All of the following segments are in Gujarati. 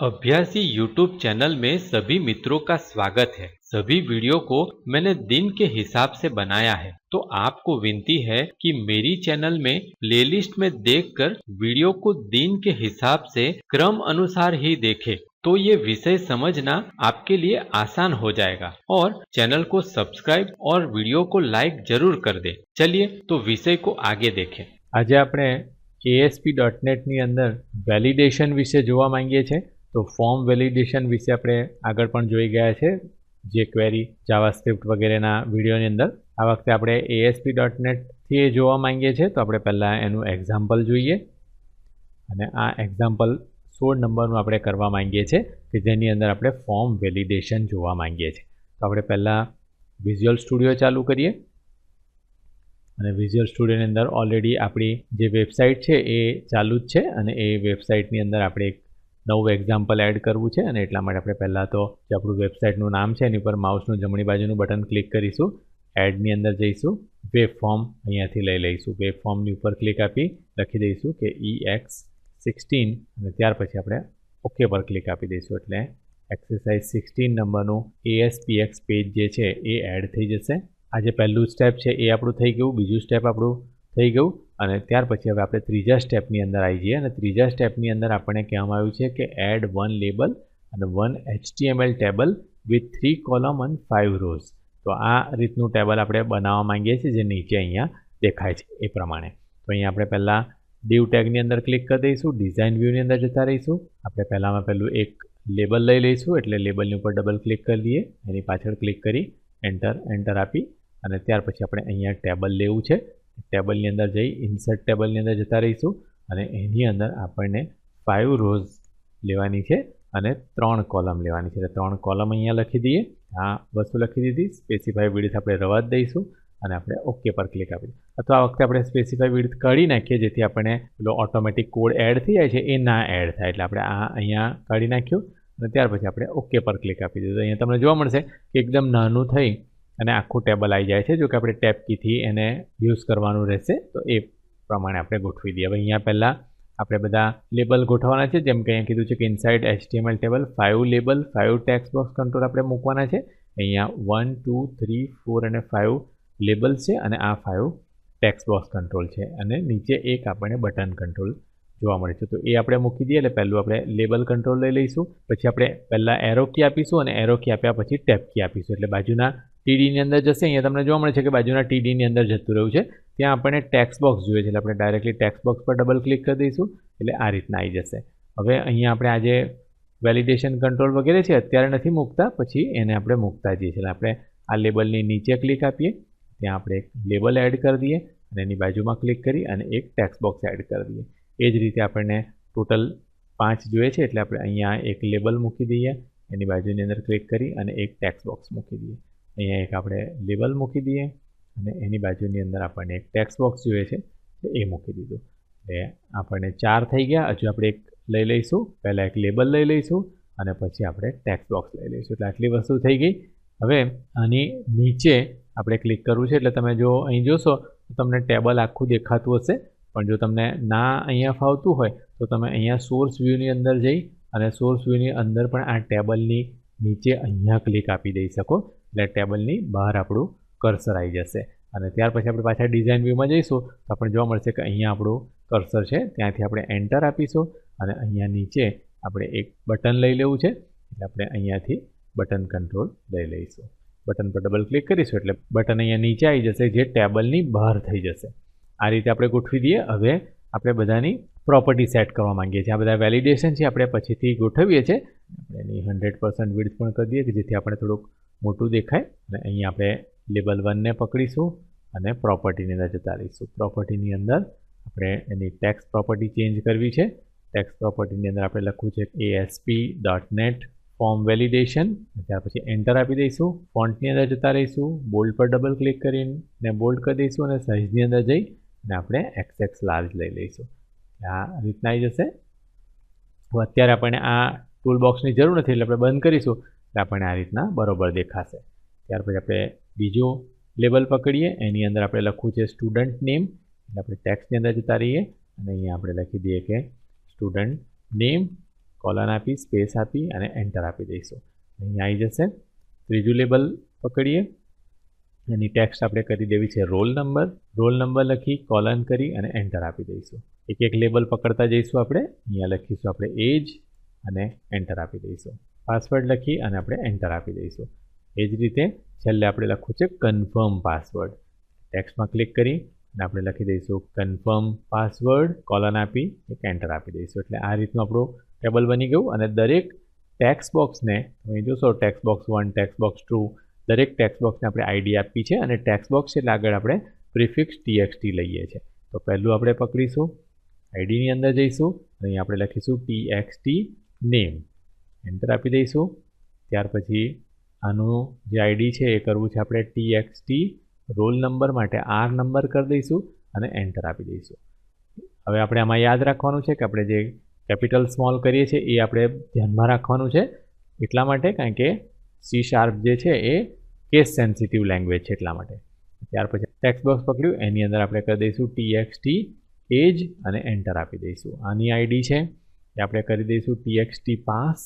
अभ्यासी यूट्यूब चैनल में सभी मित्रों का स्वागत है सभी वीडियो को मैंने दिन के हिसाब से बनाया है तो आपको विनती है कि मेरी चैनल में प्लेलिस्ट में देखकर वीडियो को दिन के हिसाब से क्रम अनुसार ही देखें तो ये विषय समझना आपके लिए आसान हो जाएगा और चैनल को सब्सक्राइब और वीडियो को लाइक जरूर कर दे चलिए तो विषय को आगे देखें આજે આપણે એએસપી ડોટ નેટની અંદર વેલિડેશન વિશે જોવા માંગીએ છીએ તો ફોર્મ વેલિડેશન વિશે આપણે આગળ પણ જોઈ ગયા છે. જે ક્વેરી જાવા સ્ક્રિપ્ટ વગેરેના વિડીયોની અંદર. આ વખતે આપણે એએસપી ડોટ નેટથી એ જોવા માંગીએ છીએ. તો આપણે પહેલાં એનું એક્ઝામ્પલ જોઈએ. અને આ એક્ઝામ્પલ સોળ નંબરનું આપણે કરવા માંગીએ છીએ કે જેની અંદર આપણે ફોર્મ વેલિડેશન જોવા માંગીએ છીએ. તો આપણે પહેલાં વિઝ્યુઅલ સ્ટુડિયો ચાલુ કરીએ. અને વિઝ્યુઅલ સ્ટુડિયોની અંદર ઓલરેડી આપણી જે વેબસાઇટ છે એ ચાલુ જ છે. અને એ વેબસાઇટની અંદર આપણે એક નવું એક્ઝામ્પલ એડ કરવું છે અને એટલા માટે આપણે પહેલાં તો જે આપણું વેબસાઇટનું નામ છે, એની પર માઉસનું જમણી બાજુનું બટન ક્લિક કરીશું. એડની અંદર જઈશું. વેબ ફોર્મ અહીંયાથી લઈ લઈશું. વેબ ફોર્મની ઉપર ક્લિક આપી લખી દઈશું કે ઈ એક્સ સિક્સટીન અને ત્યાર પછી આપણે ઓકે પર ક્લિક આપી દઈશું. એટલે એક્સરસાઇઝ સિક્સટીન નંબરનું એએસપીએક્સ પેજ જે છે, એ એડ થઈ જશે. આ જે પહેલું સ્ટેપ છે, એ આપણું થઈ ગયું. બીજું સ્ટેપ આપણું થઈ ગયું. અને ત્યાર પછી હવે આપણે ત્રીજા સ્ટેપની અંદર આવી જઈએ અને ત્રીજા સ્ટેપની અંદર આપણને કહેવામાં આવ્યું છે કે એડ વન લેબલ અને one HTML table with three column અને ફાઇવ રોઝ તો આ રીતનું ટેબલ આપણે બનાવવા માંગીએ છીએ, જે નીચે અહીંયા દેખાય છે એ પ્રમાણે. તો અહીંયા આપણે પહેલાં ડીવ ટેગની અંદર ક્લિક કરી દઈશું ડિઝાઇન વ્યૂની અંદર જતા રહીશું. આપણે પહેલાંમાં પહેલું એક લેબલ લઈ લઈશું, એટલે લેબલની ઉપર ડબલ ક્લિક કરી લઈએ એની પાછળ ક્લિક કરી એન્ટર એન્ટર આપી અને ત્યાર પછી આપણે અહીંયા ટેબલ લેવું છે. ટેબલની અંદર જઈ ઇન્સર્ટ ટેબલની અંદર જતા રહીશું અને એની અંદર આપણને ફાઇવ રોઝ લેવાની છે અને ત્રણ કોલમ લેવાની છે. એટલે ત્રણ કોલમ અહીંયા લખી દઈએ. આ વસ્તુ લખી દીધી. સ્પેસિફાઈ વિડથ આપણે રવા દઈશું અને આપણે ઓકે પર ક્લિક આપી અથવા આ વખતે આપણે સ્પેસિફાઈ વિડથ કાઢી નાખીએ જેથી આપણને પેલો ઓટોમેટિક કોડ એડ થઈ જાય છે. એ ના એડ થાય. એટલે આપણે આ અહીંયા કાઢી નાખ્યું અને ત્યાર પછી આપણે ઓકે પર ક્લિક આપી દીધું. અહીંયા તમને જોવા મળશે કે એકદમ નાનું થઈ અને આખું ટેબલ આવી જાય છે જો કે આપણે ટેપ કીથી એને યુઝ કરવાનું રહેશે, તો એ પ્રમાણે આપણે ગોઠવી દઈએ. હવે અહીંયા પહેલાં આપણે બધા લેબલ ગોઠવવાના છે, જેમ કે અહીંયા કીધું છે કે inside HTML table five label five text box control આપણે મૂકવાના છે. અહીંયા વન ટુ થ્રી ફોર અને ફાઇવ લેબલ છે અને આ ફાઇવ ટેક્સ બોક્સ કંટ્રોલ છે. અને નીચે એક આપણને બટન કંટ્રોલ જોવા મળે છે. તો એ આપણે મૂકી દઈએ, એટલે પહેલું આપણે લેબલ કંટ્રોલ લઈ લઈશું. પછી આપણે પહેલાં એરો કી આપીશું અને એરો કી આપ્યા પછી ટેપ કી આપીશું. એટલે બાજુના ટીડીની અંદર જશે, અહીંયા તમને જોવા મળે છે કે બાજુના ટીડીની અંદર જતું રહ્યું છે. ત્યાં આપણને ટેક્સ બોક્સ જોઈએ છે, એટલે આપણે ડાયરેક્ટલી ટેક્સ બોક્સ પર ડબલ ક્લિક કરી દઈશું, એટલે આ રીતના આવી જશે. હવે અહીંયા આપણે આજે વેલિડેશન કંટ્રોલ વગેરે છે, અત્યારે નથી મૂકતા, પછી એને આપણે મૂકતા જઈએ છીએ. આપણે આ લેબલની નીચે ક્લિક આપીએ, ત્યાં આપણે એક લેબલ એડ કરી દઈએ, અને એની બાજુમાં ક્લિક કરી અને એક ટેક્સ બોક્સ એડ કરી દઈએ. એ જ રીતે આપણને ટોટલ પાંચ જોઈએ છે, એટલે આપણે અહીંયા એક લેબલ મૂકી દઈએ, એની બાજુની અંદર ક્લિક કરી અને એક ટેક્સ બોક્સ મૂકી દઈએ. અહીંયા એક આપણે લેબલ મૂકી દઈએ અને એની બાજુની અંદર આપણને એક ટેક્સ બોક્સ જોઈએ છે એ મૂકી દીધું. એટલે આપણને ચાર થઈ ગયા. હજુ આપણે એક લઈ લઈશું, પહેલાં એક લેબલ લઈ લઈશું અને પછી આપણે ટેક્સ બોક્સ લઈ લઈશું. એટલે આટલી વસ્તુ થઈ ગઈ. હવે આની નીચે આપણે ક્લિક કરવું છે, એટલે તમે જો અહીં જોશો, તો તમને ટેબલ આખું દેખાતું હશે. પણ જો તમને ના અહીંયા ફાવતું હોય, તો તમે અહીંયા સોર્સ વ્યૂની અંદર જઈ અને સોર્સ વ્યૂની અંદર પણ આ ટેબલની નીચે અહીંયા ક્લિક આપી દઈ શકો. એટલે ટેબલની બહાર આપણું કર્સર આવી જશે. અને ત્યાર પછી આપણે પાછા ડિઝાઇન વ્યૂમાં જઈશું, તો આપણને જોવા મળશે કે અહીંયા આપણું કર્સર છે, ત્યાંથી આપણે એન્ટર આપીશું અને અહીંયા નીચે આપણે એક બટન લઈ લેવું છે, એટલે આપણે અહીંયાથી બટન કંટ્રોલ લઈ લઈશું. બટન પર ડબલ ક્લિક કરીશું, એટલે બટન અહીંયા નીચે આવી જશે, જે ટેબલની બહાર થઈ જશે. આ રીતે આપણે ગોઠવી દઈએ. હવે આપણે બધાની પ્રોપર્ટી સેટ કરવા માંગીએ છીએ. આ બધા વેલિડેશન છે, આપણે પછીથી ગોઠવીએ છીએ. આપણે એની હંડ્રેડ પર્સન્ટ વિડ્થ પણ કરી દઈએ કે જેથી આપણે થોડુંક મોટું દેખાય અને અહીંયા આપણે લેબલ વનને પકડીશું અને પ્રોપર્ટીની અંદર જતા રહીશું. પ્રોપર્ટીની અંદર આપણે એની ટેક્સ પ્રોપર્ટી ચેન્જ કરવી છે. ટેક્સ પ્રોપર્ટીની અંદર આપણે લખવું છે ASP dot net form validation. ત્યાર પછી એન્ટર આપી દઈશું. ફોન્ટની અંદર જતા રહીશું. બોલ્ડ પર ડબલ ક્લિક કરીને બોલ્ડ કરી દઈશું અને સાઇઝની અંદર જઈ અને આપણે એક્સ એક્સ લાર્જ લઈ લઈશું. આ રીતના આવી જશે. અત્યારે આપણને આ ટૂલ બોક્સની જરૂર નથી એટલે આપણે બંધ કરીશું. આપણને આ રીતના બરોબર દેખાશે. ત્યાર પછી આપણે બીજું લેબલ પકડીએ. એની અંદર આપણે લખવું છે સ્ટુડન્ટ નેમ એટલે આપણે ટેક્સની અંદર જતા રહીએ. અને અહીંયા આપણે લખી દઈએ કે સ્ટુડન્ટ નેમ કોલન આપી સ્પેસ આપી અને એન્ટર આપી દઈશું. અહીંયા આવી જશે. ત્રીજું લેબલ પકડીએ. એની ટેક્સ્ટ આપણે કરી દેવી છે રોલ નંબર રોલ નંબર લખી કોલન કરી અને એન્ટર આપી દઈશું. એક એક લેબલ પકડતા જઈશું આપણે. અહીંયા લખીશું આપણે એજ અને એન્ટર આપી દઈશું. પાસવર્ડ લખી અને આપણે એન્ટર આપી દઈશું. એ જ રીતે છેલ્લે આપણે લખવું છે કન્ફર્મ પાસવર્ડ ટેક્સ્ટમાં ક્લિક કરી અને આપણે લખી દઈશું કન્ફર્મ પાસવર્ડ કોલન આપી એક એન્ટર આપી દઈશું. એટલે આ રીતનું આપણું ટેબલ બની ગયું અને દરેક ટેક્સ બોક્સને તમે જોશો text box one text box two દરેક ટેક્સ બોક્સને આપણે આઈડી આપી છે અને ટેક્સ બોક્સ એટલે આગળ આપણે પ્રિફિક્સ ટીએક્સટી લઈએ છીએ તો પહેલું આપણે પકડીશું આઈડીની અંદર જઈશું અહીં આપણે લખીશું ટીએક્સટી નેમ એન્ટર આપી દઈશું. ત્યાર પછી આનું જે આઈડી છે એ કરવું છે આપણે T X T roll number માટે આર નંબર કરી દઈશું અને એન્ટર આપી દઈશું. હવે આપણે આમાં યાદ રાખવાનું છે કે આપણે જે કેપિટલ સ્મોલ કરીએ છીએ એ આપણે ધ્યાનમાં રાખવાનું છે. એટલા માટે કારણ કે સી શાર્પ જે છે એ કેસ સેન્સિટિવ લેંગ્વેજ છે એટલા માટે. ત્યાર પછી ટેક્સ્ટ બોક્સ પકડ્યું. એની અંદર આપણે કરી દઈશું ટી એક્સ ટી એજ અને એન્ટર આપી દઈશું. આની આઈડી છે એ આપણે કરી દઈશું ટી એક્સ ટી પાસ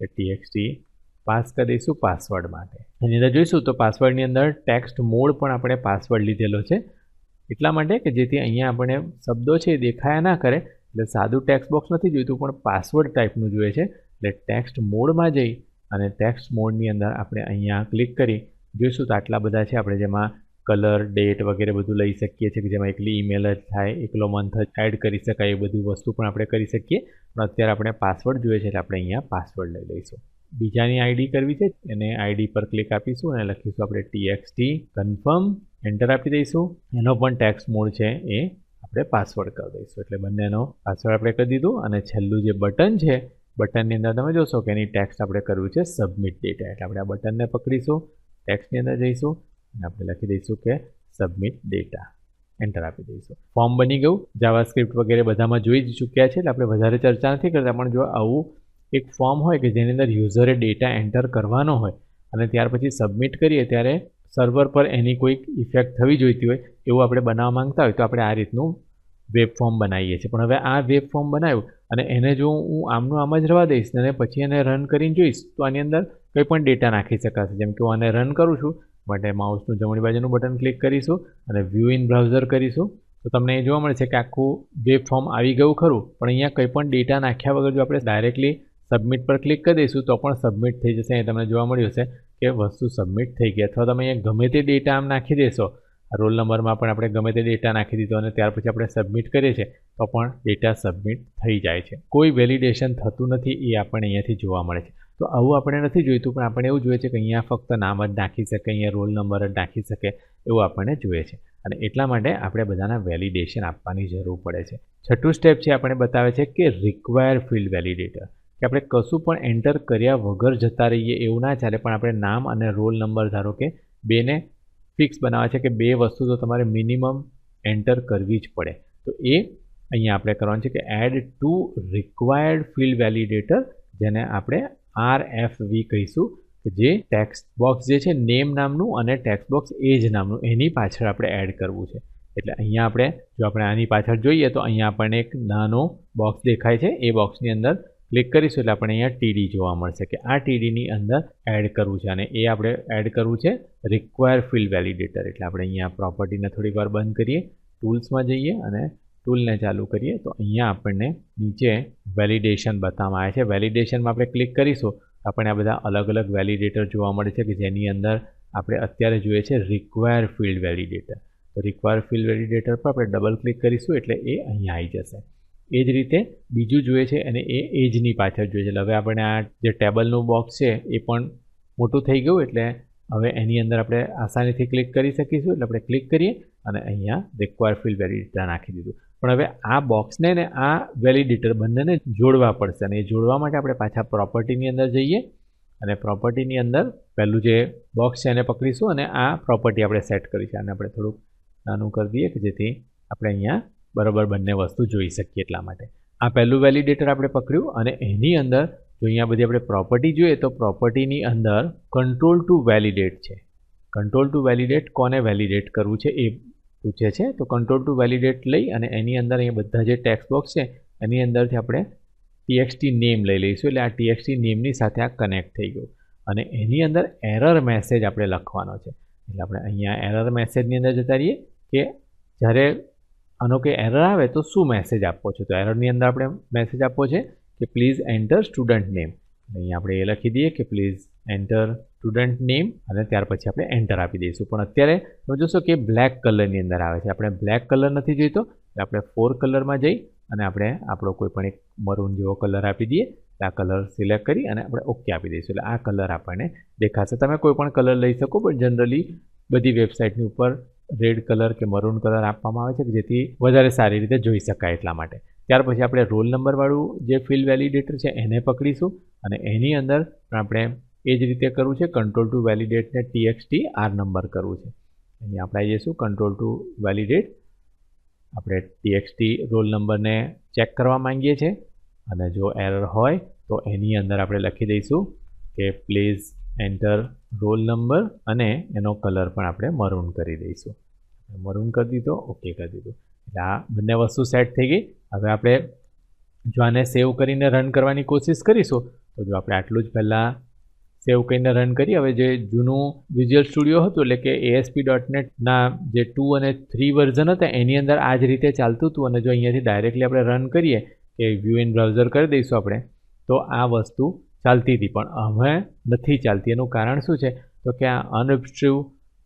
એ ટીએક્સટી પાસ કરી દઈશું પાસવર્ડ માટે. એની અંદર જોઈશું તો પાસવર્ડની અંદર ટેક્સ્ટ મોડ પણ આપણે પાસવર્ડ લીધેલો છે. એટલા માટે કે જેથી અહીંયા આપણે શબ્દો છે એ દેખાયા ના કરે, એટલે સાદું ટેક્સ્ટ બોક્સ નથી જોઈતું, પણ પાસવર્ડ ટાઈપનું જોઈએ છે. એટલે ટેક્સ્ટ મોડમાં જઈ અને ટેક્સ્ટ મોડની અંદર આપણે અહીંયા ક્લિક કરી, જોઈશું તો આટલા બધા છે આપણે જેમાં કલર ડેટ વગેરે બધું લઈ શકીએ છીએ, કે જેમાં એકલી ઈમેલ જ થાય, એકલો મંથ જ એડ કરી શકાય, એ બધી વસ્તુ પણ આપણે કરી શકીએ. પણ અત્યારે આપણે પાસવર્ડ જોઈએ છે એટલે આપણે અહીંયા પાસવર્ડ લઈ લઈશું. બીજાની આઈડી કરવી છે, એને આઈડી પર ક્લિક આપીશું અને લખીશું આપણે ટીએક્સટી કન્ફર્મ એન્ટર આપી દઈશું. એનો પણ ટેક્સ મોડ છે એ આપણે પાસવર્ડ કરી દઈશું. એટલે બંનેનો પાસવર્ડ આપણે કરી દીધું અને છેલ્લું જે બટન છે બટનની અંદર તમે જોશો કે એની ટેક્સ્ટ આપણે કરવું છે સબમિટ ડેટા એટલે આપણે આ બટનને પકડીશું ટેક્સ્ટની અંદર જઈશું અને આપણે લખી દઈશું કે સબમિટ ડેટા એન્ટર આપી દઈશું. ફોર્મ બની ગયું. જાવા સ્ક્રિપ્ટ વગેરે બધામાં જોઈ જ ચૂક્યા છે, એટલે આપણે વધારે ચર્ચા નથી કરતા, પણ જો આવું એક ફોર્મ હોય કે જેની અંદર યુઝરે ડેટા એન્ટર કરવાનો હોય અને ત્યાર પછી સબમિટ કરીએ ત્યારે સર્વર પર એની કોઈક ઇફેક્ટ થવી જોઈતી હોય, એવું આપણે બનાવવા માંગતા હોય, તો આપણે આ રીતનું વેબ ફોર્મ બનાવીએ છીએ. પણ હવે આ વેબ ફોર્મ બનાવ્યું અને એને જો હું આમનું આમ જ રવા દઈશ અને પછી એને રન કરીને જોઈશ, તો આની અંદર કંઈ પણ ડેટા નાખી શકાશે. જેમ કે હું આને રન કરું છું માટે માઉસનું જમણી બાજુનું બટન ક્લિક કરીશું અને વ્યૂ ઇન બ્રાઉઝર કરીશું. તો તમને એ જોવા મળે છે કે આખું વેબ ફોર્મ આવી ગયું ખરું, પણ અહીંયા કંઈ પણ ડેટા નાખ્યા વગર જો આપણે ડાયરેક્ટલી સબમિટ પર ક્લિક કરી દઈશું, તો પણ સબમિટ થઈ જશે. અહીં તમને જોવા મળ્યું હશે કે વસ્તુ સબમિટ થઈ ગઈ. અથવા તમે અહીંયા ગમે તે ડેટા આમ નાખી દેશો. રોલ નંબરમાં પણ આપણે ગમે તે ડેટા નાખી દીધો અને ત્યાર પછી આપણે સબમિટ કરીએ છીએ, તો પણ ડેટા સબમિટ થઈ જાય છે. કોઈ વેલિડેશન થતું નથી એ આપણને અહીંયાથી જોવા મળે છે. તો આવું આપણે નથી જોઈતું, પણ આપણે એવું જોઈએ છે કે અહીંયા ફક્ત નામ જ નાખી શકે, અહીંયા રોલ નંબર જ નાખી શકે, એવું આપણને જોઈએ છે. અને એટલા માટે આપણે બધાના વેલિડેશન આપવાની જરૂર પડે છે. છઠ્ઠું સ્ટેપ છે, આપણે બતાવે છે કે રિક્વાયર ફિલ્ડ વેલિડેટર કે આપણે કશું પણ એન્ટર કર્યા વગર જતા રહીએ એવું ના ચાલે, પણ આપણે નામ અને રોલ નંબર ધારો કે બેને ફિક્સ બનાવે છે કે બે વસ્તુ તો તમારે મિનિમમ એન્ટર કરવી જ પડે. તો એ અહીંયા આપણે કરવાનું છે કે add two required field validator જેને આપણે આર એફ વી કહીશું, કે જે ટેક્સ્ટ બોક્સ જે છે નેમ નામનું અને ટેક્સ્ટ બોક્સ એજ નામનું, એની પાછળ આપણે એડ કરવું છે. એટલે અહીંયા આપણે, જો આપણે આની પાછળ જોઈએ, તો અહીંયા આપણને એક નાનો બોક્સ દેખાય છે. એ બોક્સની અંદર ક્લિક કરીશું, એટલે આપણે અહીંયા ટીડી જોવા મળશે, કે આ ટીડીની અંદર એડ કરવું છે. અને એ આપણે એડ કરવું છે રિક્વાયર ફિલ્ડ વેલિડેટર એટલે આપણે અહીંયા પ્રોપર્ટીને થોડી વાર બંધ કરીએ ટૂલ્સમાં જઈએ અને ટૂલને ચાલુ કરીએ, તો અહીંયા આપણને નીચે વેલિડેશન બતાવવામાં આવે છે. વેલિડેશનમાં આપણે ક્લિક કરીશું આપણને આ બધા અલગ અલગ વેલિડેટર જોવા મળે છે કે જેની અંદર આપણે અત્યારે જોઈએ છે રિક્વાયર ફિલ્ડ વેલિડેટર તો રિક્વાયર ફિલ્ડ વેલિડેટર પર આપણે ડબલ ક્લિક કરીશું એટલે એ અહીંયા આવી જશે. એ જ રીતે બીજું જોઈએ છે અને એ એજની પાછળ જોઈએ છે. એટલે હવે આપણે આ જે ટેબલનું બોક્સ છે એ પણ મોટું થઈ ગયું એટલે હવે એની અંદર આપણે આસાનીથી ક્લિક કરી શકીશું. એટલે આપણે ક્લિક કરીએ અને અહીંયા રિક્વાયર ફિલ્ડ વેલિડેટર નાખી દીધું. પણ હવે આ બોક્સને ને આ વેલિડેટર બંનેને જોડવા પડશે અને એ જોડવા માટે આપણે પાછા પ્રોપર્ટીની અંદર જઈએ અને પ્રોપર્ટીની અંદર પહેલું જે બોક્સ છે એને પકડીશું અને આ પ્રોપર્ટી આપણે સેટ કરી છે અને આપણે થોડુંક નાનું કરી દઈએ કે જેથી આપણે અહીંયા બરાબર બંને વસ્તુ જોઈ શકીએ એટલા માટે. આ પહેલું વેલિડેટર આપણે પકડ્યું અને એની અંદર જો અહીંયા બધી આપણે પ્રોપર્ટી જોઈએ તો પ્રોપર્ટીની અંદર કંટ્રોલ ટુ વેલિડેટ છે. કંટ્રોલ ટુ વેલિડેટ કોને વેલિડેટ કરવું છે એ પૂછે છે, તો કંટ્રોલ ટુ વેલિડેટ લઈ અને એની અંદર અહીંયા બધા જે ટેક્સ બોક્સ છે, એની અંદરથી આપણે ટીએક્સટી નેમ લઈ લઈશું. એટલે આ ટીએક્સટી નેમની સાથે આ કનેક્ટ થઈ ગયું. અને એની અંદર એરર મેસેજ આપણે લખવાનો છે. એટલે આપણે અહીંયા એરર મેસેજની અંદર જતા રહીએ કે જ્યારે આનો કે એરર આવે તો શું મેસેજ આપવો છે? તો એરરની અંદર આપણે મેસેજ આપવો છે કે પ્લીઝ એન્ટર સ્ટુડન્ટ નેમ અહીંયા આપણે એ લખી દઈએ કે પ્લીઝ એન્ટર સ્ટુડન્ટ નેમ અને ત્યાર પછી આપણે એન્ટર આપી દઈશું. પણ અત્યારે તમે જોશો કે બ્લેક કલરની અંદર આવે છે. આપણે બ્લેક કલર નથી જોઈતો. એટલે આપણે ફોર કલરમાં જઈ અને આપણે આપણો કોઈ પણ એક મરૂન જેવો કલર આપી દઈએ. આ કલર સિલેક્ટ કરી અને આપણે ઓકે આપી દઈશું. એટલે આ કલર આપણને દેખાશે. તમે કોઈ પણ કલર લઈ શકો, પણ જનરલી બધી વેબસાઇટની ઉપર રેડ કલર કે મરૂન કલર આપવામાં આવે છે કે જેથી વધારે સારી રીતે જોઈ શકાય એટલા માટે. ત્યાર પછી આપણે રોલ નંબરવાળું જે ફિલ્ડ વેલિડેટર છે એને પકડીશું અને એની અંદર આપણે એ જ રીતે કરવું છે. કંટ્રોલ ટુ વેલિડેટને ટીએક્સટી આર નંબર કરવું છે. અહીંયા આપણે આવી જઈશું. કંટ્રોલ ટુ વેલિડેટ આપણે ટીએક્સટી રોલ નંબરને ચેક કરવા માંગીએ છીએ. અને જો એરર હોય તો એની અંદર આપણે લખી દઈશું કે પ્લીઝ એન્ટર રોલ નંબર અને એનો કલર પણ આપણે મરૂન કરી દઈશું. મરૂન કરી દીધો. ઓકે કરી દીધો. એટલે આ બંને વસ્તુ સેટ થઈ ગઈ. હવે આપણે જો આને સેવ કરીને રન કરવાની કોશિશ કરીશું, તો જો આપણે આટલું જ પહેલાં સેવ કરીને રન કરી. હવે જે જૂનું વિઝ્યુઅલ સ્ટુડિયો હતું, એટલે કે એએસપી ડોટ નેટના જે ટુ અને થ્રી વર્ઝન હતા, એની અંદર આ જ રીતે ચાલતું હતું. અને જો અહીંયાથી ડાયરેક્ટલી આપણે રન કરીએ, કે વ્યૂ ઇન બ્રાઉઝર કરી દઈશું આપણે, તો આ વસ્તુ ચાલતી હતી. પણ હવે નથી ચાલતી. એનું કારણ શું છે? તો કે આ અનઓબ્સ્ટ્રીવ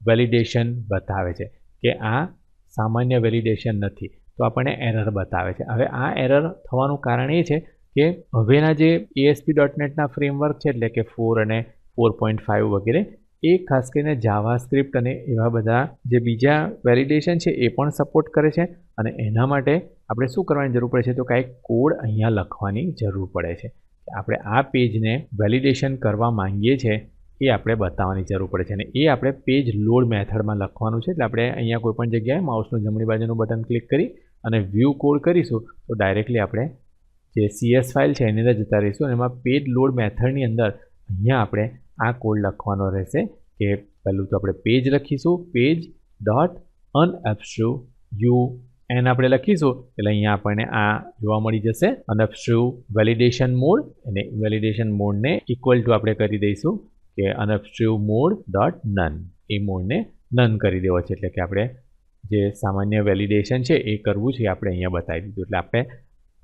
વેલિડેશન બતાવે છે કે આ સામાન્ય વેલિડેશન નથી. તો આપણને એરર બતાવે છે. હવે આ એરર થવાનું કારણ એ છે કે હવેના જે એએસપી ડોટ નેટના ફ્રેમવર્ક છે, એટલે કે ફોર અને ફોર પોઈન્ટ ફાઇવ વગેરે, એ ખાસ કરીને જાવા સ્ક્રિપ્ટ અને એવા બધા જે બીજા વેલિડેશન છે, એ પણ સપોર્ટ કરે છે. અને એના માટે આપણે શું કરવાની જરૂર પડે છે? તો કાંઈક કોડ અહીંયા લખવાની જરૂર પડે છે. આપણે આ પેજને વેલિડેશન કરવા માંગીએ છીએ એ આપણે બતાવવાની જરૂર પડે છે. અને એ આપણે પેજ લોડ મેથડમાં લખવાનું છે. એટલે આપણે અહીંયા કોઈપણ જગ્યાએ માઉસનું જમણી બાજુનું બટન ક્લિક કરી અને વ્યૂ કોડ કરીશું, તો ડાયરેક્ટલી આપણે જે સીએસ ફાઇલ છે, એની અંદર જતા રહીશું અને એમાં પેજ લોડ મેથડની અંદર અહીંયા આપણે આ કોડ લખવાનો રહેશે કે પહેલું તો આપણે પેજ લખીશું page dot unobtrusive U N આપણે લખીશું, એટલે અહીંયા આપણને આ જોવા મળી જશે. અનએબ્સ્ટ્રુ વેલિડેશન મોડ અને વેલિડેશન મોડને ઇક્વલ ટુ આપણે કરી દઈશું કે અનએબ્સ્ટ્રુ મોડ ડોટ નન એ મોડને નન કરી દેવો છે, એટલે કે આપણે જે સામાન્ય વેલિડેશન છે, એ કરવું છે આપણે અહીંયા બતાવી દીધું. એટલે આપણે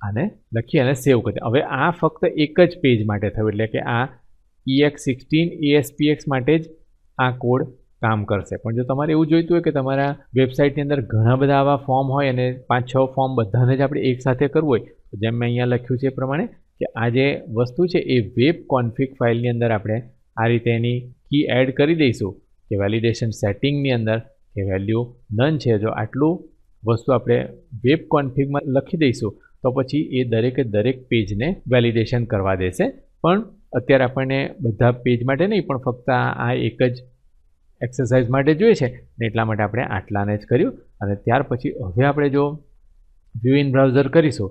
આને લખી અને સેવ કરી હવે આ ફક્ત એક જ પેજ માટે થયું, એટલે કે આ ઈએક્સ સિક્સટીન એએસપીએક્સ માટે જ આ કોડ કામ કરશે. પણ જો તમારે એવું જોઈતું હોય કે તમારા વેબસાઇટની અંદર ઘણા બધા આવા ફોર્મ હોય અને પાંચ, છ ફોર્મ બધાને જ આપણે એકસાથે કરવું હોય, તો જેમ મેં અહીંયા લખ્યું છે એ પ્રમાણે કે આ જે વસ્તુ છે એ વેબ કોન્ફિગ ફાઇલની અંદર આપણે આ રીતે એની કી એડ કરી દઈશું, કે વેલિડેશન સેટિંગની અંદર, કે વેલ્યુ નન છે. જો આટલું વસ્તુ આપણે વેબ કોન્ફિગમાં લખી દઈશું તો પછી એ દરેકે દરેક પેજને વેલિડેશન કરવા દેશે. પણ અત્યારે આપણને બધા પેજ માટે નહીં, પણ ફક્ત આ એક જ એક્સરસાઇઝ માટે જોઈએ છે. ને એટલા માટે આપણે આટલાને જ કર્યું. અને ત્યાર પછી હવે આપણે જો વ્યૂ ઇન બ્રાઉઝર કરીશું,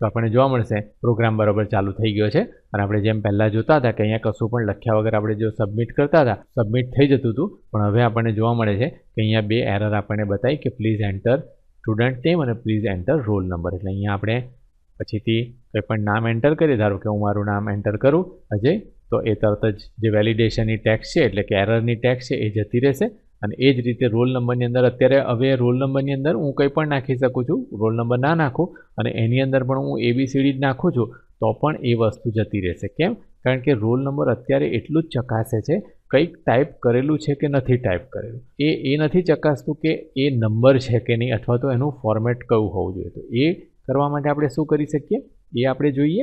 તો આપણને જોવા મળશે પ્રોગ્રામ બરાબર ચાલુ થઈ ગયો છે. અને આપણે જેમ પહેલાં જોતા હતા કે અહીંયા કશું પણ લખ્યા વગર આપણે જો સબમિટ કરતા હતા સબમિટ થઈ જતું હતું. પણ હવે આપણને જોવા મળે છે કે અહીંયા બે એરર આપણને બતાવી કે પ્લીઝ એન્ટર સ્ટુડન્ટ નેમ અને પ્લીઝ એન્ટર રોલ નંબર એટલે અહીંયા આપણે પછીથી કંઈ પણ નામ એન્ટર કરીએ, ધારો કે હું મારું નામ એન્ટર કરું અજય, તો એ તરત જ જે વેલિડેશનની ટેક્સ છે, એટલે કે એરરની ટેક્સ છે, એ જતી રહેશે. અને એ જ રીતે રોલ નંબરની અંદર, અત્યારે હવે રોલ નંબરની અંદર હું કંઈ પણ નાખી શકું છું રોલ નંબર ના નાખું, અને એની અંદર પણ હું એબીસીડી જ નાખું છું, તો પણ એ વસ્તુ જતી રહેશે. કેમ? કારણ કે રોલ નંબર અત્યારે એટલું જ ચકાસે છે કંઈક ટાઈપ કરેલું છે કે નથી ટાઈપ કરેલું? એ એ નથી ચકાસતું કે એ નંબર છે કે નહીં અથવા તો એનું ફોર્મેટ કયું હોવું જોઈએ. તો એ કરવા માટે આપણે શું કરી શકીએ? એ આપણે જોઈએ.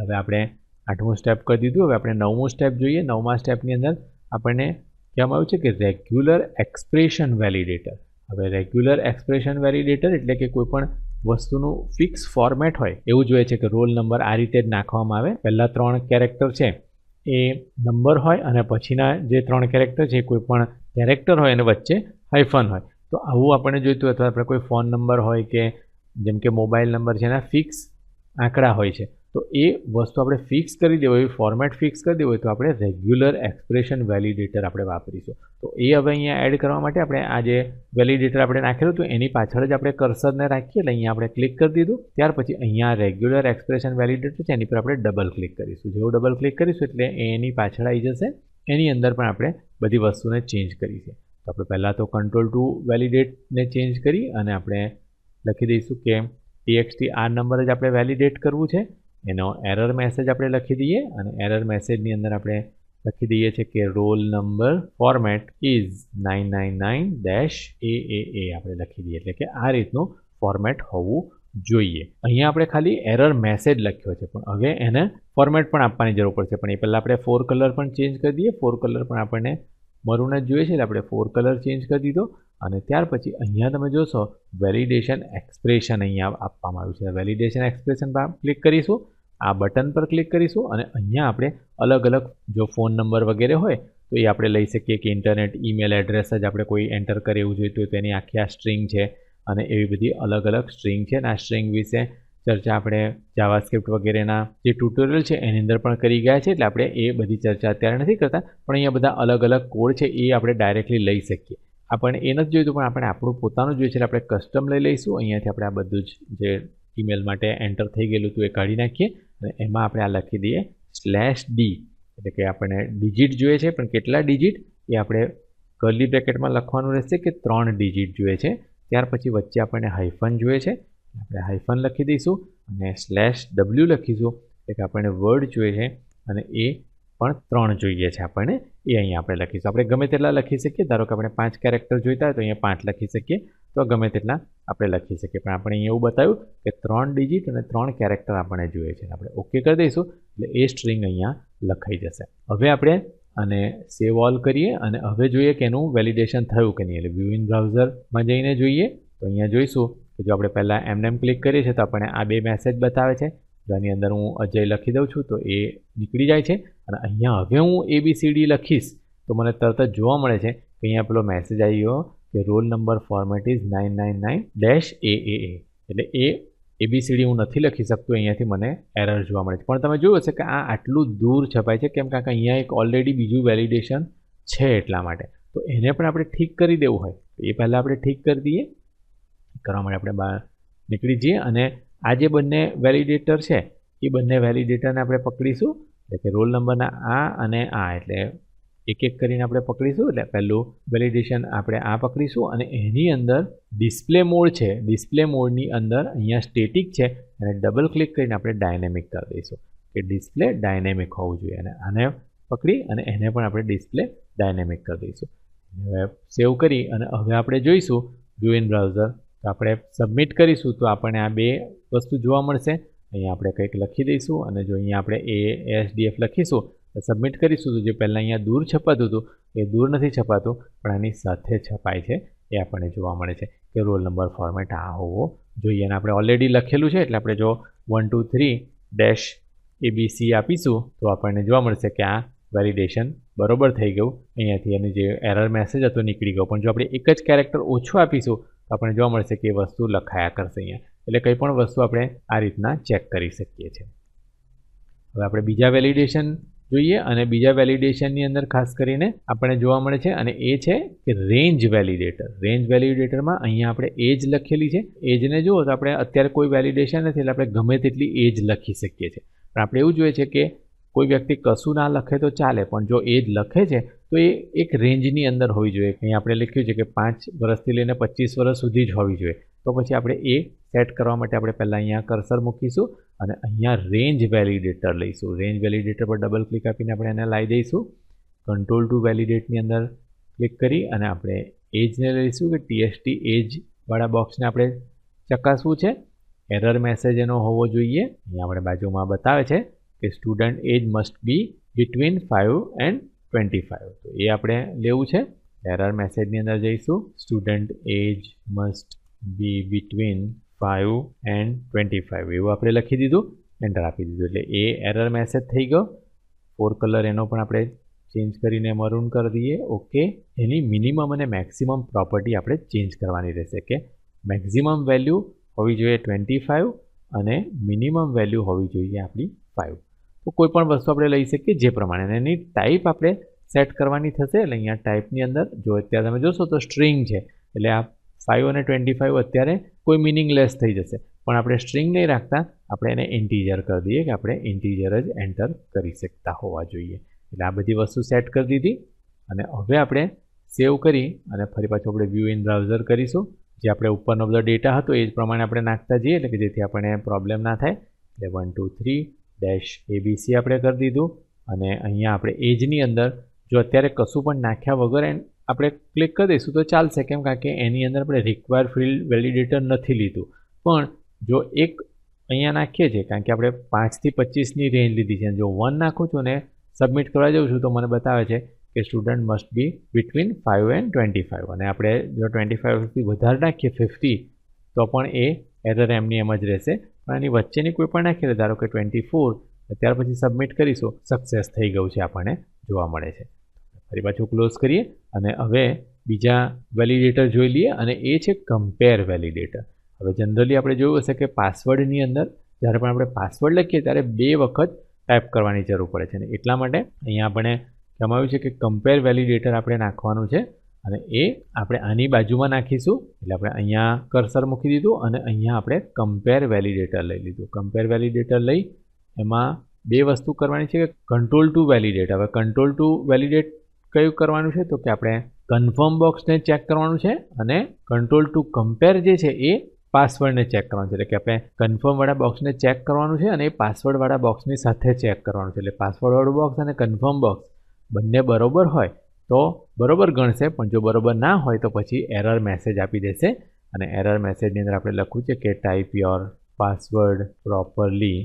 હવે આપણે આઠમું સ્ટેપ કરી દીધું. હવે આપણે નવમું સ્ટેપ જોઈએ. નવમા સ્ટેપની અંદર આપણને કહેવામાં આવ્યું છે કે રેગ્યુલર એક્સપ્રેશન વેલિડેટર હવે રેગ્યુલર એક્સપ્રેશન વેલિડેટર એટલે કે કોઈપણ વસ્તુનું ફિક્સ ફોર્મેટ હોય, એવું જોઈએ છે કે રોલ નંબર આ રીતે જ નાખવામાં આવે. પહેલાં ત્રણ કેરેક્ટર છે. એ નંબર હોય અને પછીના જે ત્રણ કેરેક્ટર છે કોઈ પણ કેરેક્ટર હોય એને વચ્ચે હાઇફન હોય. તો આવું આપણને જોઈતું અથવા આપણે કોઈ ફોન નંબર હોય કે જેમ કે મોબાઈલ નંબર છે એના ફિક્સ આંકડા હોય છે. તો એ વસ્તુ આપણે ફિક્સ કરી દેવું હોય ફોર્મેટ ફિક્સ કરી દેવું હોય, તો આપણે રેગ્યુલર એક્સપ્રેશન વેલિડેટર આપણે વાપરીશું. તો એ હવે અહીંયા એડ કરવા માટે આપણે આ જે વેલિડેટર આપણે નાખેલું હતું, એની પાછળ જ આપણે કર્સરને રાખીએ, એટલે અહીંયા આપણે ક્લિક કરી દીધું. ત્યાર પછી અહીંયા રેગ્યુલર એક્સપ્રેશન વેલિડેટર છે, એની પર આપણે ડબલ ક્લિક કરીશું. જેવું ડબલ ક્લિક કરીશું, એટલે એની પાછળ આવી જશે. એની અંદર પણ આપણે બધી વસ્તુને ચેન્જ કરી છે. તો આપણે પહેલાં તો કંટ્રોલ ટુ વેલિડેટને ચેન્જ કરી અને આપણે લખી દઈશું કે ટીએક્સટી આ નંબર જ આપણે વેલિડેટ કરવું છે. એનો એરર મેસેજ આપણે લખી દઈએ અને એરર મેસેજની અંદર આપણે લખી દઈએ છીએ કે roll number format is nine nine nine dash A A A આપણે લખી દઈએ એટલે કે આ રીતનું ફોર્મેટ હોવું જોઈએ. અહીંયા આપણે ખાલી એરર મેસેજ લખ્યો છે, પણ હવે એને ફોર્મેટ પણ આપવાની જરૂર પડશે. પણ એ પહેલાં આપણે ફોર કલર પણ ચેન્જ કરી દઈએ. ફોર કલર પણ આપણને મરૂન જ જોઈએ છે, એટલે આપણે ફોર કલર ચેન્જ કરી દીધો. અને ત્યાર પછી અહીંયા તમે જોશો વેલિડેશન એક્સપ્રેશન અહીંયા આપવામાં આવ્યું છે. વેલિડેશન એક્સપ્રેશન પર ક્લિક કરીશું. આ બટન પર ક્લિક કરીશું અને અહીંયા આપણે અલગ અલગ જો ફોન નંબર વગેરે હોય, તો એ આપણે લઈ શકીએ કે ઇન્ટરનેટ, ઈમેલ એડ્રેસ જ આપણે કોઈ એન્ટર કરે એવું જોઈતું હોય તો તેની આખી આ સ્ટ્રિંગ છે અને એવી બધી અલગ અલગ સ્ટ્રિંગ છે અને આ સ્ટ્રિંગ વિશે ચર્ચા આપણે જાવાસ્ક્રિપ્ટ વગેરેના જે ટ્યુટોરિયલ છે એની અંદર પણ કરી ગયા છે એટલે આપણે એ બધી ચર્ચા અત્યારે નથી કરતા, પણ અહીંયા બધા અલગ અલગ કોડ છે એ આપણે ડાયરેક્ટલી લઈ શકીએ. આપણને એ નથી જોઈતું, પણ આપણે આપણું પોતાનું જોઈએ છે એટલે આપણે કસ્ટમ લઈ લઈશું. અહીંયાથી આપણે આ બધું જ જે ઈમેલ માટે એન્ટર થઈ ગયેલું હતું એ કાઢી નાખીએ અને એમાં આપણે આ લખી દઈએ સ્લેશ ડી એટલે કે આપણને ડિજિટ જોઈએ છે, પણ કેટલા ડિજિટ એ આપણે કરલી બ્રેકેટમાં લખવાનું રહેશે કે ત્રણ ડિજિટ જોઈએ છે. ત્યાર પછી વચ્ચે આપણને હાઇફન જોઈએ છે. આપણે હાઇફન લખી દઈશું અને સ્લેશ ડબલ્યુ લખીશું. એટલે કે આપણને વર્ડ જોઈએ છે અને એ પણ ત્રણ જોઈએ છે આપણને. એ અહીંયા આપણે લખીશું. આપણે ગમે તેટલા લખી શકીએ. ધારો કે આપણે પાંચ કેરેક્ટર જોઈતા હોય તો અહીંયા પાંચ લખી શકીએ. તો ગમે તેટલા આપણે લખી શકીએ. પણ આપણે અહીંયા એવું બતાવ્યું કે ત્રણ ડિજિટ અને ત્રણ કેરેક્ટર આપણને જોઈએ છે. આપણે ઓકે કરી દઈશું, એટલે એ સ્ટ્રિંગ અહીંયા લખાઈ જશે. હવે આપણે અને સેવ ઓલ કરીએ અને હવે જોઈએ કે એનું વેલિડેશન થયું કે નહીં. એટલે વ્યૂ ઇન બ્રાઉઝરમાં જઈને જોઈએ. તો અહીંયા જોઈશું કે જો આપણે પહેલાં એમને એમ ક્લિક કરીએ છીએ તો આપણને આ બે મેસેજ બતાવે છે. જો આની અંદર હું અજય લખી દઉં છું તો એ નીકળી જાય છે. અને અહીંયા હવે હું એ બી સી ડી લખીશ તો મને તરત જ જોવા મળે છે કે અહીંયા પેલો મેસેજ આવી ગયો કે roll number format is nine nine nine dash A A A એટલે એ એબીસીડી હું નથી લખી શકતો, અહીંયાથી મને એરર જોવા મળે છે. પણ તમે જોયું હશે કે આ આટલું દૂર છપાય છે, કેમ કે અહીંયા એક ઓલરેડી બીજું વેલિડેશન છે એટલા માટે. તો એને પણ આપણે ઠીક કરી દેવું હોય. એ પહેલાં આપણે ઠીક કરી દઈએ. કરવા માટે આપણે બહાર નીકળી જઈએ અને આ જે બંને વેલિડેટર છે, એ બંને વેલિડેટરને આપણે પકડીશું. એટલે કે રોલ નંબરના આ અને આ, એટલે એક એક કરીને આપણે પકડીશું એટલે પહેલું વેલિડેશન આપણે આ પકડીશું અને એની અંદર ડિસ્પ્લે મોડ છે. ડિસ્પ્લે મોડની અંદર અહીંયા સ્ટેટિક છે અને ડબલ ક્લિક કરીને આપણે ડાયનેમિક કરી દઈશું કે ડિસ્પ્લે ડાયનેમિક હોવું જોઈએ અને આને પકડી અને એને પણ આપણે ડિસ્પ્લે ડાયનેમિક કરી દઈશું. હવે સેવ કરી અને હવે આપણે જોઈશું વ્યૂ ઇન બ્રાઉઝર તો આપણે સબમિટ કરીશું તો આપણને આ બે વસ્તુ જોવા મળશે. અહીંયા આપણે કંઈક લખી દઈશું અને જો અહીંયા આપણે એ એસડીએફ લખીશું સબમિટ કરીશું તો જે પહેલાં અહીંયા દૂર છપાતું હતું, એ દૂર નથી છપાતું, પણ આની સાથે છપાય છે, એ આપણને જોવા મળે છે કે રોલ નંબર ફોર્મેટ આ હોવો જોઈએ. અને આપણે ઓલરેડી લખેલું છે, એટલે આપણે જો one two three dash ABC આપીશું, તો આપણને જોવા મળશે કે આ વેલિડેશન બરોબર થઈ ગયું. અહીંયાથી એને જે એરર મેસેજ હતો નીકળી ગયો. પણ જો આપણે એક જ કેરેક્ટર ઓછું આપીશું, તો આપણને જોવા મળશે કે એ વસ્તુ લખાયા કરશે અહીંયા. એટલે કંઈ પણ વસ્તુ આપણે આ રીતના ચેક કરી શકીએ છીએ. હવે આપણે બીજા વેલિડેશન જોઈએ અને બીજા વેલિડેશનની અંદર ખાસ કરીને આપણે જોવા મળે છે અને એ છે કે રેન્જ વેલિડેટર રેન્જ વેલિડેટરમાં અહીંયા આપણે એજ લખેલી છે. એજને જુઓ તો આપણે અત્યારે કોઈ વેલિડેશન નથી એટલે આપણે ગમે તેટલી એજ લખી શકીએ છીએ. પણ આપણે એવું જોઈએ છે કે કોઈ વ્યક્તિ કશું ના લખે તો ચાલે, પણ જો એજ લખે છે, તો એ એક રેન્જની અંદર હોવી જોઈએ. અહીં આપણે લખ્યું છે કે પાંચ વર્ષથી લઈને પચીસ વર્ષ સુધી જ હોવી જોઈએ. તો પછી આપણે એ સેટ કરવા માટે આપણે પહેલાં અહીંયા કર્સર મૂકીશું અને અહીંયા રેન્જ વેલિડેટર લઈશું. રેન્જ વેલિડેટર પર ડબલ ક્લિક આપીને આપણે એને લાવી દઈશું. કંટ્રોલ ટુ વેલિડેટની અંદર ક્લિક કરી અને આપણે એજને લઈશું કે ટીએસટી એજવાળા બોક્સને આપણે ચકાસવું છે. એરર મેસેજ એનો હોવો જોઈએ. અહીંયા આપણે બાજુમાં બતાવે છે કે student age must be between five and twenty five તો એ આપણે લેવું છે. એરર મેસેજની અંદર જઈશું. Student age must be between five and twenty five એવું આપણે લખી દીધું એન્ટર આપી દીધું. એટલે એ એરર મેસેજ થઈ ગયો. ફોર કલર એનો પણ આપણે ચેન્જ કરીને મરૂન કરી દઈએ. ઓકે એની મિનિમમ અને મેક્સિમમ પ્રોપર્ટી આપણે ચેન્જ કરવાની રહેશે. કે મેક્સિમમ વેલ્યુ હોવી જોઈએ ટ્વેન્ટી ફાઇવ અને મિનિમમ વેલ્યુ હોવી જોઈએ આપણી ફાઇવ તો કોઈ પણ વસ્તુ આપણે લઈ શકીએ જે પ્રમાણે. એની ટાઈપ આપણે સેટ કરવાની થશે. એટલે અહીંયા ટાઈપની અંદર જો અત્યારે તમે જોશો તો સ્ટ્રિંગ છે. એટલે આ ફાઇવ અને ટ્વેન્ટી ફાઇવ અત્યારે કોઈ મિનિંગલેસ થઈ જશે. પણ આપણે સ્ટ્રિંગ નહીં રાખતા, આપણે એને ઇન્ટીજર કરી દઈએ કે આપણે ઇન્ટીજર જ એન્ટર કરી શકતા હોવા જોઈએ. એટલે આ બધી વસ્તુ સેટ કરી દીધી અને હવે આપણે સેવ કરી અને ફરી પાછું આપણે વ્યૂ ઇન બ્રાઉઝર કરીશું. જે આપણે ઉપરનો બધો ડેટા હતો એ જ પ્રમાણે આપણે નાખતા જઈએ, એટલે કે જેથી આપણને પ્રોબ્લેમ ના થાય. એટલે one two three dash ABC આપણે કરી દીધું. અને અહીંયા આપણે એજની અંદર જો અત્યારે કશું પણ નાખ્યા વગર આપણે ક્લિક કરી દઈશું તો ચાલશે. કેમ? કારણ કે એની અંદર આપણે રિક્વાયર ફિલ્ડ વેલિડેટર નથી લીધું. પણ જો એક અહીંયા નાખીએ છીએ, કારણ કે આપણે પાંચથી પચીસની રેન્જ લીધી છે. જો વન નાખું છું ને સબમિટ કરવા જાઉં છું, તો મને બતાવે છે કે student must be between five and twenty five અને આપણે જો ટ્વેન્ટી ફાઇવથી વધારે નાખીએ ફિફ્ટી તો પણ એ એરર એમની એમ જ રહેશે. પણ એની વચ્ચેની કોઈ પણ નાખીએ ધારો કે ટ્વેન્ટી ફોર ત્યાર પછી સબમિટ કરીશું. સક્સેસ થઈ ગયું છે આપણને જોવા મળે છે. ફરી પાછું ક્લોઝ કરીએ અને હવે બીજા વેલિડેટર જોઈ લઈએ અને એ છે કમ્પેર વેલિડેટર હવે જનરલી આપણે જોયું હશે કે પાસવર્ડની અંદર જ્યારે પણ આપણે પાસવર્ડ લખીએ ત્યારે બે વખત ટાઈપ કરવાની જરૂર પડે છે અને એટલા માટે અહીંયા આપણે જમાવ્યું છે કે કમ્પેર વેલિડેટર આપણે નાખવાનું છે અને એ આપણે આની બાજુમાં નાખીશું એટલે આપણે અહીંયા કર્સર મૂકી દીધું અને અહીંયા આપણે કમ્પેર વેલિડેટર લઈ લીધું. કમ્પેર વેલિડેટર લઈ એમાં બે વસ્તુ કરવાની છે કે કંટ્રોલ ટુ વેલિડેટ હવે કંટ્રોલ ટુ વેલિડેટ કયું કરવાનું છે તો કે આપણે કન્ફર્મ બોક્સને ચેક કરવાનું છે અને કંટ્રોલ ટુ કમ્પેર જે છે એ પાસવર્ડને ચેક કરવાનું છે. એટલે કે આપણે કન્ફર્મવાળા બોક્સને ચેક કરવાનું છે અને એ પાસવર્ડવાળા બોક્સની સાથે ચેક કરવાનું છે. એટલે પાસવર્ડવાળું બોક્સ અને કન્ફર્મ બોક્સ બંને બરોબર હોય તો બરોબર ગણશે, પણ જો બરોબર ના હોય તો પછી એરર મેસેજ આપી દેશે. અને એરર મેસેજની અંદર આપણે લખવું છે કે ટાઈપ યોર પાસવર્ડ પ્રોપરલી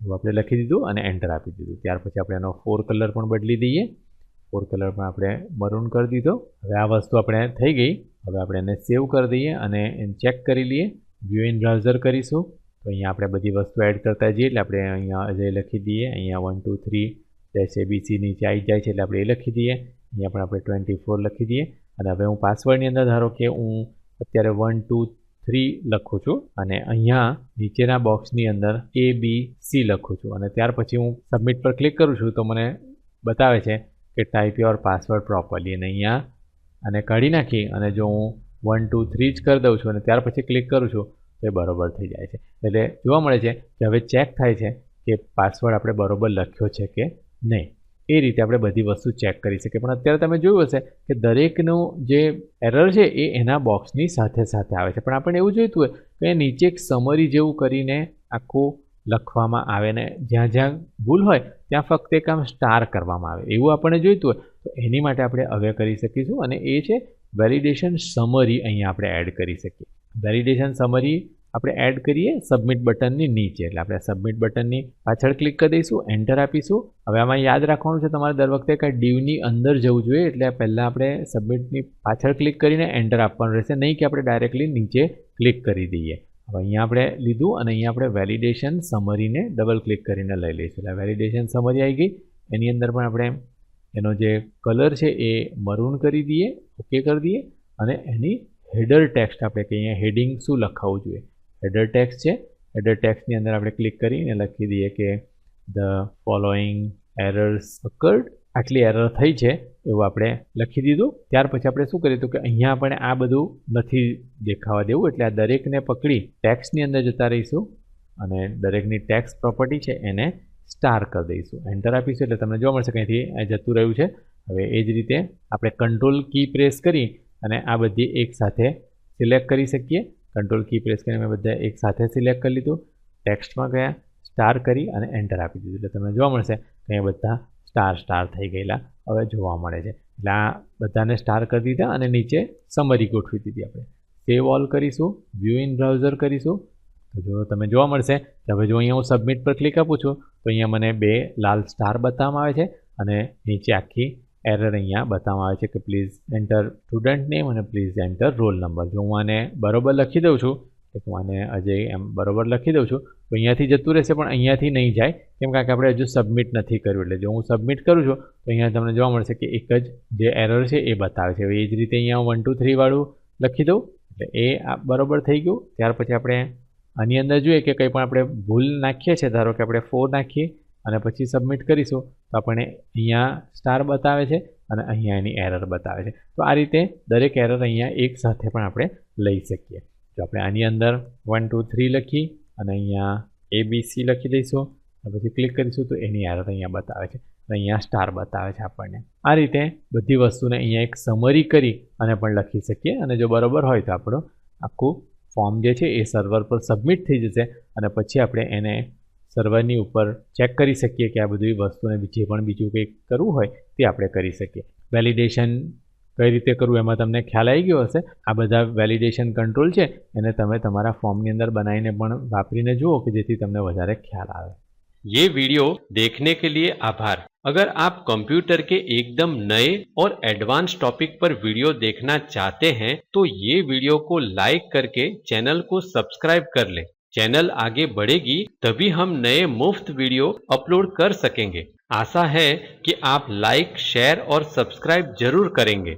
એવું આપણે લખી દીધું અને એન્ટર આપી દીધું. ત્યાર પછી આપણે એનો ફોર કલર પણ બદલી દઈએ. ફોર કલર પણ આપણે મરૂન કરી દીધો. હવે આ વસ્તુ આપણે થઈ ગઈ. હવે આપણે એને સેવ કરી દઈએ અને એને ચેક કરી લઈએ. વ્યૂ ઇન બ્રાઉઝર કરીશું. તો અહીંયા આપણે બધી વસ્તુ એડ કરતા જઈએ. એટલે આપણે અહીંયા જે લખી દઈએ, અહીંયા one two three dash ABC નીચે આવી જાય છે એટલે આપણે એ લખી દઈએ. અહીંયા પણ આપણે ટ્વેન્ટી ફોર લખી દઈએ. અને હવે હું પાસવર્ડની અંદર ધારો કે હું અત્યારે વન ટુ થ્રી લખું છું અને અહીંયા નીચેના બોક્સની અંદર એ બી સી લખું છું. અને ત્યાર પછી હું સબમિટ પર ક્લિક કરું છું તો મને બતાવે છે કે ટાઈપ યોર પાસવર્ડ પ્રોપરલી અને અહીંયા અને કાઢી નાખી અને જો હું વન ટુ થ્રી જ કરી દઉં છું અને ત્યાર પછી ક્લિક કરું છું, તો એ બરોબર થઈ જાય છે. એટલે જોવા મળે છે કે હવે ચેક થાય છે કે પાસવર્ડ આપણે બરોબર લખ્યો છે કે નહીં. એ રીતે આપણે બધી વસ્તુ ચેક કરી શકીએ. પણ અત્યારે તમે જોયું હશે કે દરેકનું જે એરર છે એ એના બોક્સની સાથે સાથે આવે છે. પણ આપણને એવું જોઈતું હોય કે નીચે એક સમરી જેવું કરીને આખું લખવામાં આવે ને જ્યાં જ્યાં ભૂલ હોય ત્યાં ફક્ત એ કામ સ્ટાર કરવામાં આવે. એવું આપણને જોઈતું હોય. તો એની માટે આપણે હવે કરી શકીશું અને એ છે વેલિડેશન સમરી અહીંયા આપણે એડ કરી શકીએ. વેલિડેશન સમરી આપણે એડ કરીએ સબમિટ બટનની નીચે. એટલે આપણે સબમિટ બટનની પાછળ ક્લિક કરી દઈશું એન્ટર આપીશું. હવે આમાં યાદ રાખવાનું છે તમારે દર વખતે કાંઈ ડીવની અંદર જવું જોઈએ. એટલે પહેલાં આપણે સબમિટની પાછળ ક્લિક કરીને એન્ટર આપવાનું રહેશે. નહીં કે આપણે ડાયરેક્ટલી નીચે ક્લિક કરી દઈએ. હવે અહીંયા આપણે લીધું અને અહીંયા આપણે વેલિડેશન સમરીને ડબલ ક્લિક કરીને લઈ લઈશું. એટલે વેલિડેશન સમરી આવી ગઈ. એની અંદર પણ આપણે એનો જે કલર છે એ મરૂન કરી દઈએ ઓકે કરી દઈએ અને એની હેડર ટેક્સ્ટ આપણે કે અહીંયા હેડિંગ શું લખાવવું જોઈએ? હેડર ટેક્સ્ટ છે. હેડર ટેક્સની અંદર આપણે ક્લિક કરીને લખી દઈએ કે ધ ફોલોઈંગ એરર્સ અકર્ડ આટલી એરર થઈ છે એવું આપણે લખી દીધું. ત્યાર પછી આપણે શું કરીએ કે અહીંયા આપણે આ બધું નથી દેખાવા દેવું, એટલે આ દરેકને પકડી ટેક્સની અંદર જતા રહીશું અને દરેકની ટેક્સ પ્રોપર્ટી છે એને સ્ટાર કરી દઈશું. એન્ટર આપીશું એટલે તમને જોવા મળશે કંઈથી આ જતું રહ્યું છે. હવે એ જ રીતે આપણે કંટ્રોલ કી પ્રેસ કરી અને આ બધી એકસાથે સિલેક્ટ કરી શકીએ. કંટ્રોલ કી પ્રેસ કરીને મેં બધા એક સાથે સિલેક્ટ કરી લીધું. ટેક્સ્ટમાં ગયા સ્ટાર કરી અને એન્ટર આપી દીધું. એટલે તમને જોવા મળશે કે બધા સ્ટાર સ્ટાર થઈ ગયેલા હવે જોવા મળે છે. એટલે આ બધાને સ્ટાર કરી દીધા અને નીચે સમરી ગોઠવી દીધી આપણે. સેવ ઓલ કરીશું વ્યૂ ઇન બ્રાઉઝર કરીશું. તો જો તમે જોવા મળશે કે હવે જો અહીંયા હું સબમિટ પર ક્લિક આપું છું, તો અહીંયા મને બે લાલ સ્ટાર બતાવવામાં આવે છે અને નીચે આખી એરર અહીંયા બતાવવામાં આવે છે કે પ્લીઝ એન્ટર સ્ટુડન્ટ નેમ અને પ્લીઝ એન્ટર રોલ નંબર જો હું આને બરોબર લખી દઉં છું હું આને આજે એમ બરોબર લખી દઉં છું. તો અહીંયાથી જતું રહેશે, પણ અહીંયાથી નહીં જાય. કેમ કારણ કે આપણે હજુ સબમિટ નથી કર્યું. એટલે જો હું સબમિટ કરું છું, તો અહીંયા તમને જોવા મળશે કે એક જ જે એરર છે એ બતાવે છે. હવે એ જ રીતે અહીંયા વન ટુ થ્રીવાળું લખી દઉં. એટલે એ બરોબર થઈ ગયું. ત્યાર પછી આપણે આની અંદર જોઈએ કે કંઈ પણ આપણે ભૂલ નાખીએ છીએ, ધારો કે આપણે ફોર નાખીએ અને પછી સબમિટ કરીશું, તો આપણને અહીંયા સ્ટાર બતાવે છે અને અહીંયા એની એરર બતાવે છે. તો આ રીતે દરેક એરર અહીંયા એક સાથે પણ આપણે લઈ શકીએ. જો આપણે આની અંદર વન ટુ થ્રી લખી અને અહીંયા એ બી સી લખી દઈશું પછી ક્લિક કરીશું તો એની એરર અહીંયા બતાવે છે. અહીંયા સ્ટાર બતાવે છે આપણને. આ રીતે બધી વસ્તુને અહીંયા એક સમરી કરી અને પણ લખી શકીએ. અને જો બરાબર હોય તો આપણું આખું ફોર્મ જે છે એ સર્વર પર સબમિટ થઈ જશે. અને પછી આપણે એને સર્વરની ઉપર ચેક કરી શકીએ કે આ બધી વસ્તુને જે પણ બીજું કંઈક કરવું હોય તે આપણે કરી શકીએ. વેલિડેશન કઈ રીતે કરવું એમાં તમને ખ્યાલ આવી ગયો હશે આ બધા વેલિડેશન કંટ્રોલ છે એને તમે તમારા ફોર્મની અંદર બનાવીને પણ વાપરીને જુઓ કે જેથી તમને વધારે ખ્યાલ આવે ये वीडियो देखने के लिए आभार अगर आप कंप्यूटर के एकदम नए और एडवांस टॉपिक पर वीडियो देखना चाहते हैं तो ये वीडियो को लाइक करके चैनल को सब्सक्राइब कर लें चैनल आगे बढ़ेगी तभी हम नए मुफ्त वीडियो अपलोड कर सकेंगे आशा है कि आप लाइक शेयर और सब्सक्राइब जरूर करेंगे